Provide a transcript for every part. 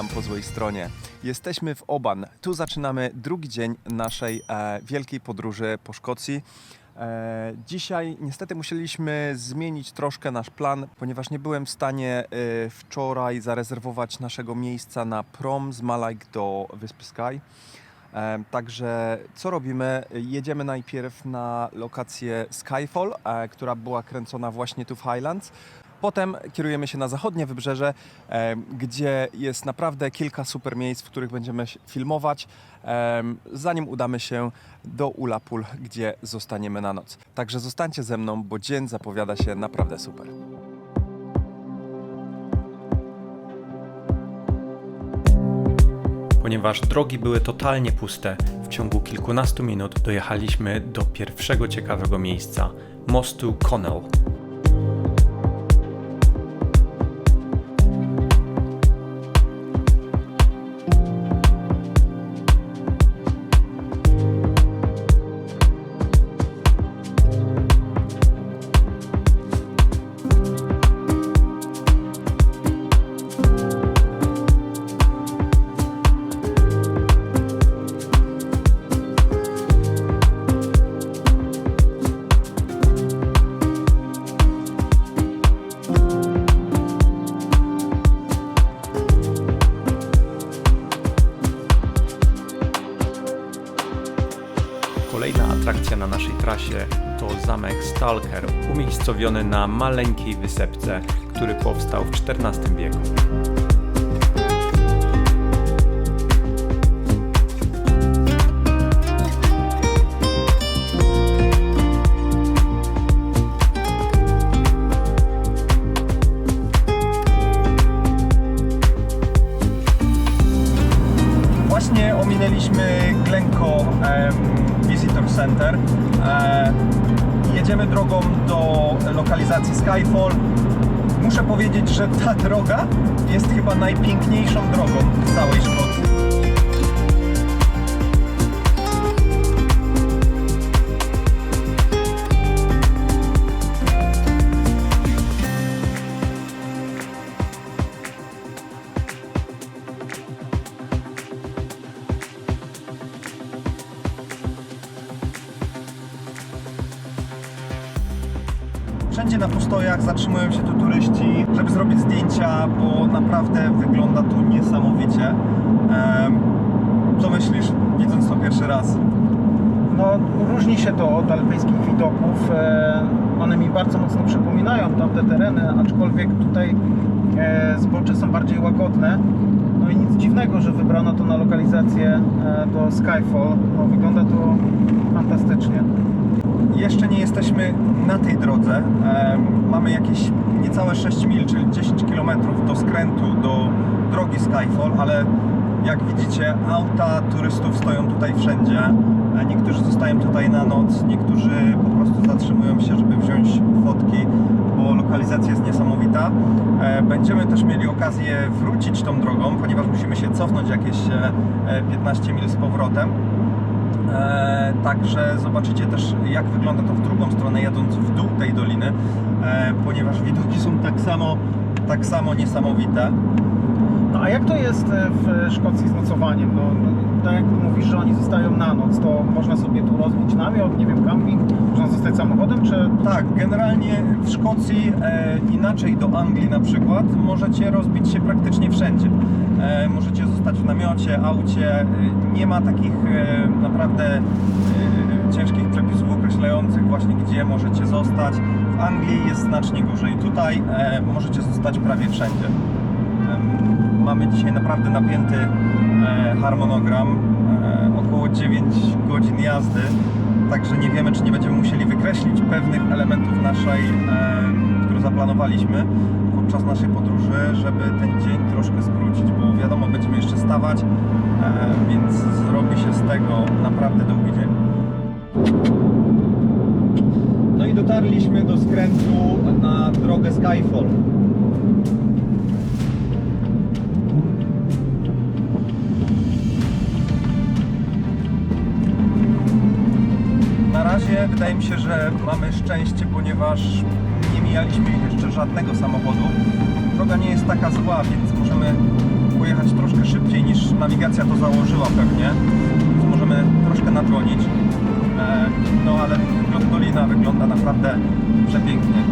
Witam po złej stronie. Jesteśmy w Oban. Tu zaczynamy drugi dzień naszej e, wielkiej podróży po Szkocji. E, dzisiaj niestety musieliśmy zmienić troszkę nasz plan, ponieważ nie byłem w stanie e, wczoraj zarezerwować naszego miejsca na prom z Malajk do Wyspy Sky. E, Także co robimy? Jedziemy najpierw na lokację Skyfall, e, która była kręcona właśnie tu w Highlands. Potem kierujemy się na zachodnie wybrzeże, gdzie jest naprawdę kilka super miejsc, w których będziemy filmować, zanim udamy się do Ulapul, gdzie zostaniemy na noc. Także zostańcie ze mną, bo dzień zapowiada się naprawdę super. Ponieważ drogi były totalnie puste, w ciągu kilkunastu minut dojechaliśmy do pierwszego ciekawego miejsca mostu Connell. Trasie to zamek Stalker, umiejscowiony na maleńkiej wysepce, który powstał w XIV wieku. Właśnie ominęliśmy Glencoe Visitor Center. E, jedziemy drogą do lokalizacji Skyfall. Muszę powiedzieć, że ta droga jest chyba najpiękniejszą drogą w całej Szkocji. Postojach zatrzymują się tu turyści, żeby zrobić zdjęcia, bo naprawdę wygląda tu niesamowicie. Co myślisz, widząc to pierwszy raz? No, różni się to od alpejskich widoków. E, One mi bardzo mocno przypominają tamte tereny, aczkolwiek tutaj e, zbocze są bardziej łagodne. No i nic dziwnego, że wybrano to na lokalizację e, do Skyfall. No, wygląda to fantastycznie. Jeszcze nie jesteśmy na tej drodze. Mamy jakieś niecałe 6 mil, czyli 10 km do skrętu do drogi Skyfall, ale jak widzicie, auta turystów stoją tutaj wszędzie. E, Niektórzy zostają tutaj na noc, niektórzy po prostu zatrzymują się, żeby wziąć fotki, bo lokalizacja jest niesamowita. E, Będziemy też mieli okazję wrócić tą drogą, ponieważ musimy się cofnąć jakieś e, e, 15 mil z powrotem. E, także zobaczycie też jak wygląda to w drugą stronę jadąc w dół tej doliny, e, ponieważ widoki są tak samo, tak samo niesamowite. No a jak to jest e, w Szkocji z nocowaniem? No, no, tak jak mówisz, że oni zostają na noc, to można sobie tu rozbić namiot, nie wiem, camping, można zostać samochodem, czy Tak, generalnie w Szkocji e, inaczej do Anglii na przykład możecie rozbić się praktycznie wszędzie. E, możecie zostać w namiocie, aucie. E, nie ma takich e, naprawdę ciężkich przepisów określających właśnie gdzie możecie zostać. W Anglii jest znacznie gorzej. Tutaj możecie zostać prawie wszędzie. Mamy dzisiaj naprawdę napięty harmonogram, około 9 godzin jazdy, także nie wiemy, czy nie będziemy musieli wykreślić pewnych elementów naszej, które zaplanowaliśmy podczas naszej podróży, żeby ten dzień troszkę skrócić, bo wiadomo, będziemy jeszcze stawać, e, więc zrobi się z tego naprawdę długi dzień. No i dotarliśmy do skrętu na drogę Skyfall. Na razie wydaje mi się, że mamy szczęście, ponieważ nie mijaliśmy jeszcze żadnego samochodu. Droga nie jest taka zła, więc możemy pojechać troszkę szybciej niż nawigacja to założyła pewnie. Więc możemy troszkę nadgonić. E, no ale dolina wygląda naprawdę przepięknie.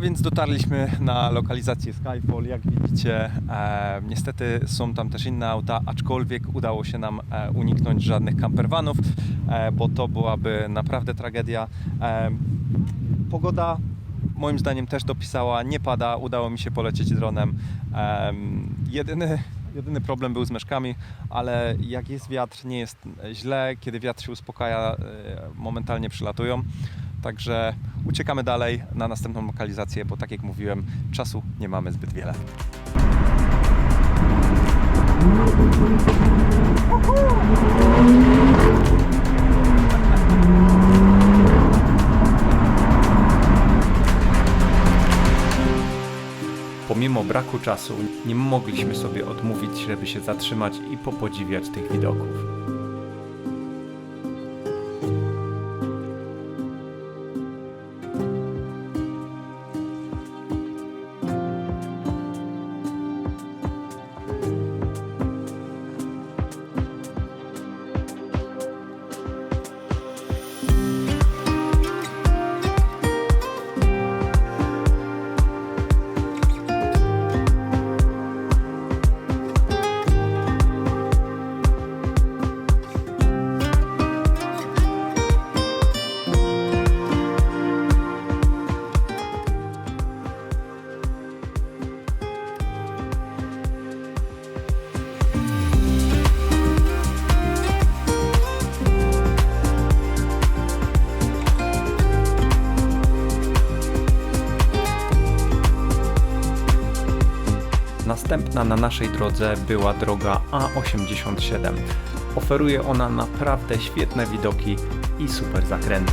A więc dotarliśmy na lokalizację Skyfall. Jak widzicie, e, niestety są tam też inne auta, aczkolwiek udało się nam e, uniknąć żadnych campervanów, e, bo to byłaby naprawdę tragedia. E, pogoda moim zdaniem też dopisała, nie pada, udało mi się polecieć dronem. Em, jedyny, jedyny problem był z meszkami, ale jak jest wiatr, nie jest źle. Kiedy wiatr się uspokaja, e, momentalnie przylatują. Także uciekamy dalej na następną lokalizację, bo tak jak mówiłem, czasu nie mamy zbyt wiele. Pomimo braku czasu, nie mogliśmy sobie odmówić, żeby się zatrzymać i popodziwiać tych widoków. Następna na naszej drodze była droga A87. Oferuje ona naprawdę świetne widoki i super zakręty.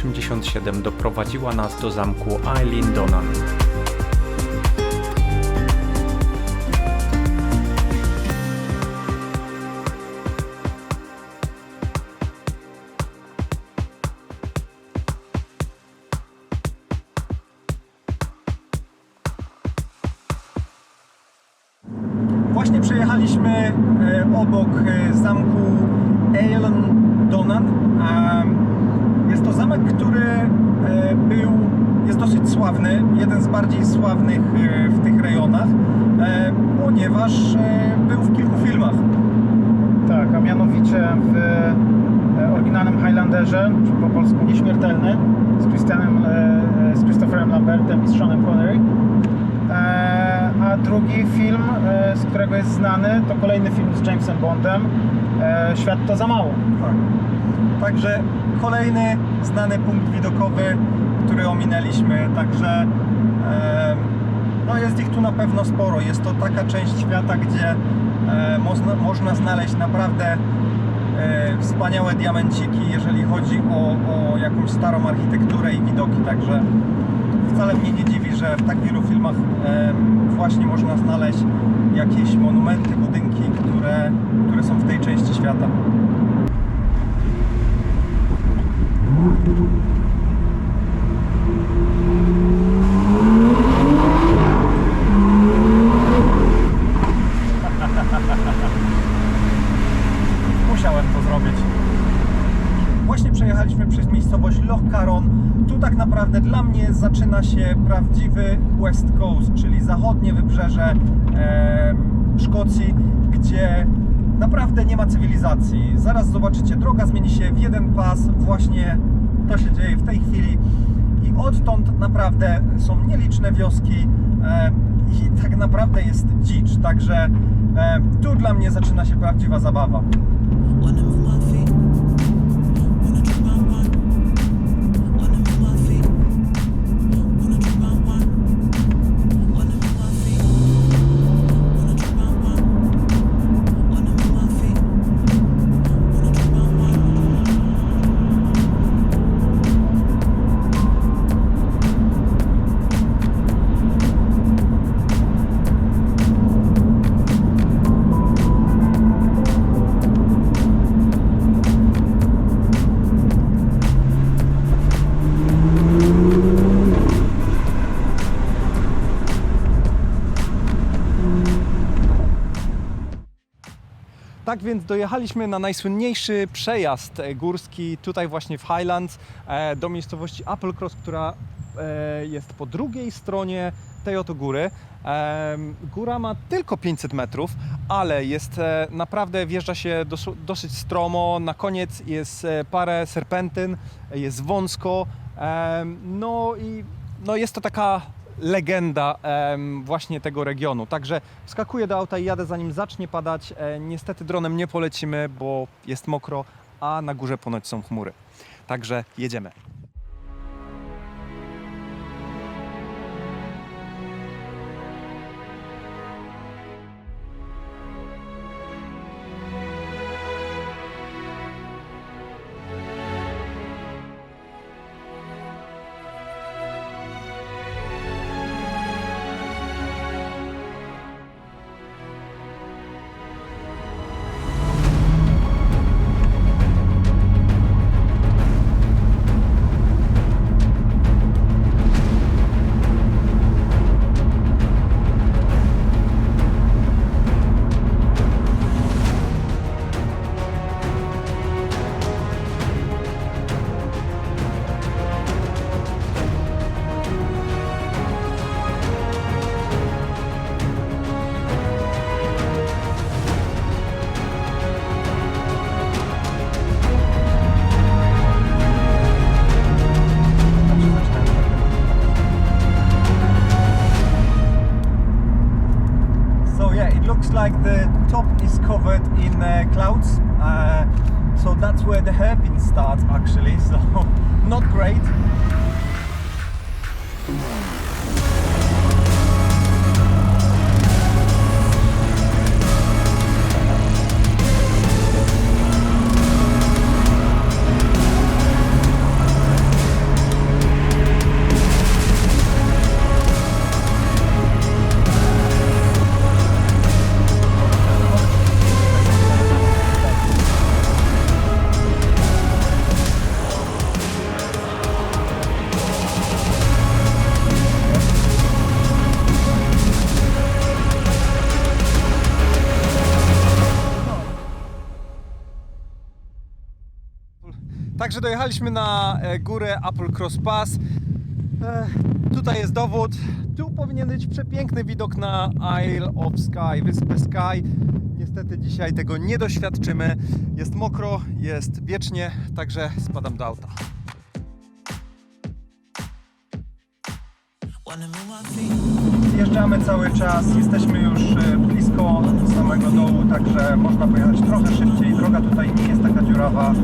A87 doprowadziła nas do zamku Eileen Donan. Właśnie przejechaliśmy e, obok e, zamku Eilen Donan. Jest to zamek, który e, był, jest dosyć sławny, jeden z bardziej sławnych e, w tych rejonach, e, ponieważ był w kilku filmach. Tak, a mianowicie w oryginalnym Highlanderze, czy po polsku Nieśmiertelny, z Christianem, z Christopherem Lambertem i z Seanem Connery. A drugi film, z którego jest znany, to kolejny film z Jamesem Bondem, Świat to za mało. Tak. Także kolejny znany punkt widokowy, który ominęliśmy, także no jest ich tu na pewno sporo. Jest to taka część świata, gdzie można, można znaleźć naprawdę e, wspaniałe diamenciki, jeżeli chodzi o, o jakąś starą architekturę i widoki, także wcale mnie nie dziwi, że w tak wielu filmach właśnie można znaleźć jakieś monumenty, budynki, które, które są w tej części świata. Musiałem to zrobić. Właśnie przejechaliśmy przez miejscowość Loch Caron. Tu tak naprawdę dla mnie zaczyna się prawdziwy West Coast, czyli zachodnie wybrzeże e, Szkocji, gdzie naprawdę nie ma cywilizacji. Zaraz zobaczycie, droga zmieni się w jeden pas, właśnie to się dzieje w tej chwili i odtąd naprawdę są nieliczne wioski em, i tak naprawdę jest dzicz, także em, tu dla mnie zaczyna się prawdziwa zabawa. Feet. Więc dojechaliśmy na najsłynniejszy przejazd e, górski tutaj właśnie w Highlands e, do miejscowości Applecross, która e, jest po drugiej stronie tej oto góry. Em, Góra ma tylko 500 metrów, ale jest e, naprawdę, wjeżdża się dos- dosyć stromo. Na koniec jest e, parę serpentyn, jest wąsko. No i no jest to taka legenda właśnie tego regionu. Także wskakuję do auta i jadę zanim zacznie padać. E, niestety dronem nie polecimy, bo jest mokro, a na górze ponoć są chmury. Także jedziemy. Także dojechaliśmy na e, górę Applecross Pass. E, Tutaj jest dowód. Tu powinien być przepiękny widok na Isle of Skye, wyspę Skye. Niestety dzisiaj tego nie doświadczymy. Jest mokro, jest wiecznie, także spadam do auta. Zjeżdżamy cały czas, jesteśmy już e, blisko także można pojechać trochę szybciej. Droga tutaj nie jest taka dziurawa,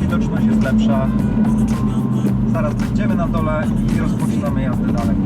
widoczność jest lepsza. Zaraz będziemy na dole i rozpoczynamy jazdę dalej.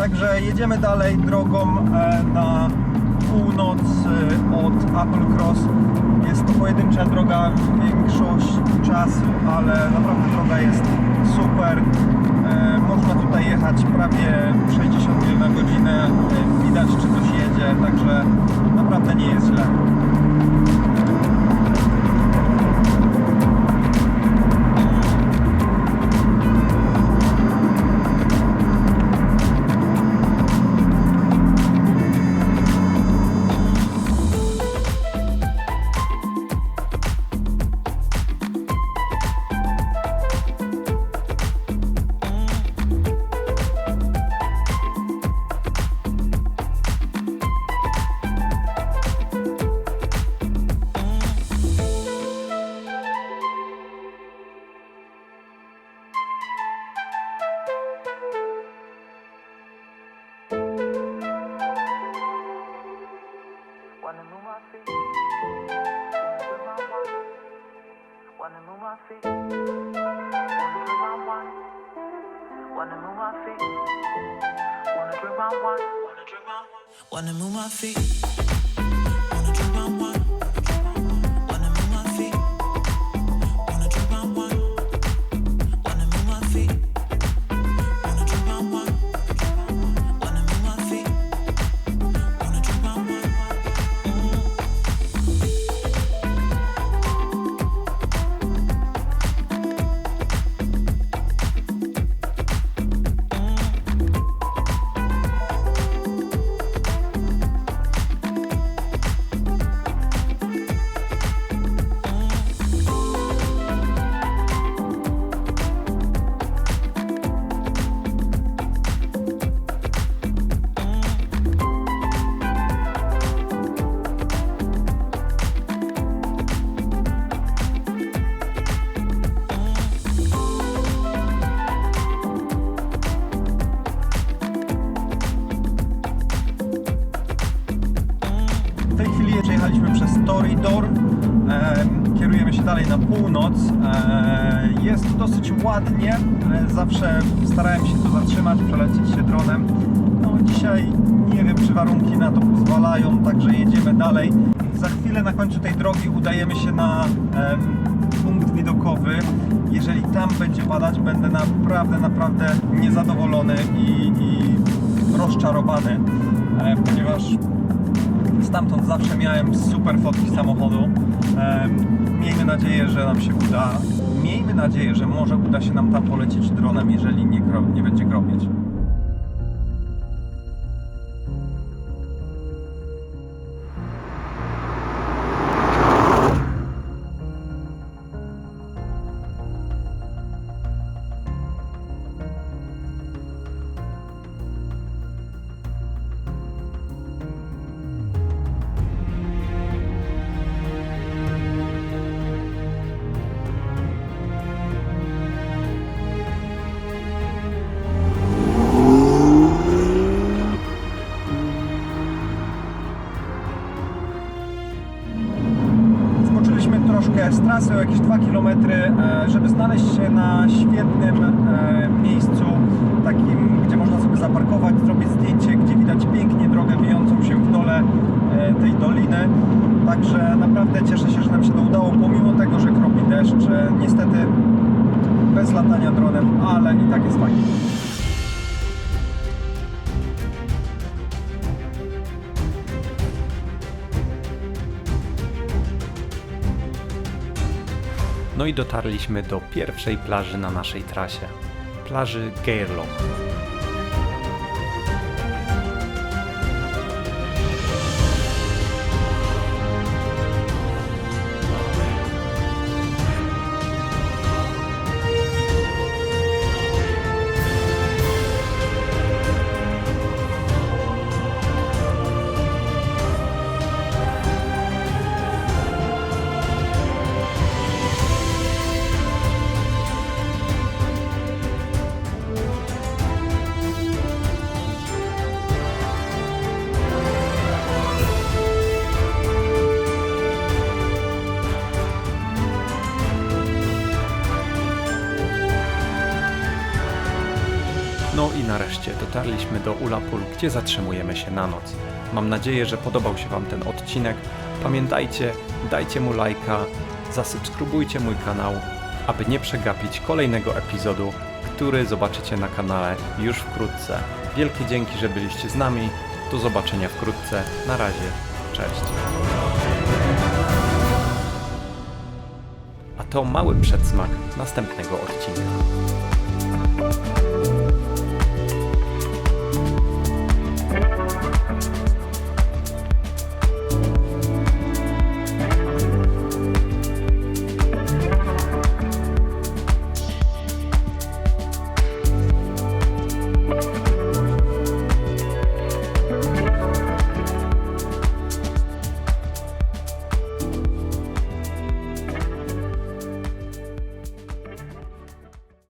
Także jedziemy dalej drogą e, na północ e, od Applecross. Jest to pojedyncza droga większość czasu, ale naprawdę droga jest super. E, Można tutaj jechać prawie 60 mil na godzinę. Widać czy coś jedzie, także naprawdę nie jest źle. My feet. Ładnie. E, zawsze starałem się tu zatrzymać, przelecieć się dronem. No dzisiaj nie wiem, czy warunki na to pozwalają, także jedziemy dalej. Za chwilę na końcu tej drogi udajemy się na em, punkt widokowy. Jeżeli tam będzie padać, będę naprawdę, naprawdę niezadowolony i, i rozczarowany, e, ponieważ Stamtąd zawsze miałem super fotki samochodu. Em, Miejmy nadzieję, że nam się uda. Miejmy nadzieję, że może uda się nam tam polecieć dronem, jeżeli nie, nie będzie kropieć. Jakieś 2 km, e, żeby znaleźć się na świetnym e, miejscu, takim, gdzie można sobie zaparkować, zrobić zdjęcie, gdzie widać pięknie drogę wijącą się w dole e, tej doliny. Także naprawdę cieszę się, że nam się to udało, pomimo tego, że kropi deszcz. Niestety bez latania dronem, ale i tak jest fajnie. No i dotarliśmy do pierwszej plaży na naszej trasie. Plaży Gairloch. Dotarliśmy do Ulapul, gdzie zatrzymujemy się na noc. Mam nadzieję, że podobał się Wam ten odcinek. Pamiętajcie, dajcie mu lajka, zasubskrybujcie mój kanał, aby nie przegapić kolejnego epizodu, który zobaczycie na kanale już wkrótce. Wielkie dzięki, że byliście z nami. Do zobaczenia wkrótce. Na razie. Cześć. A to mały przedsmak następnego odcinka.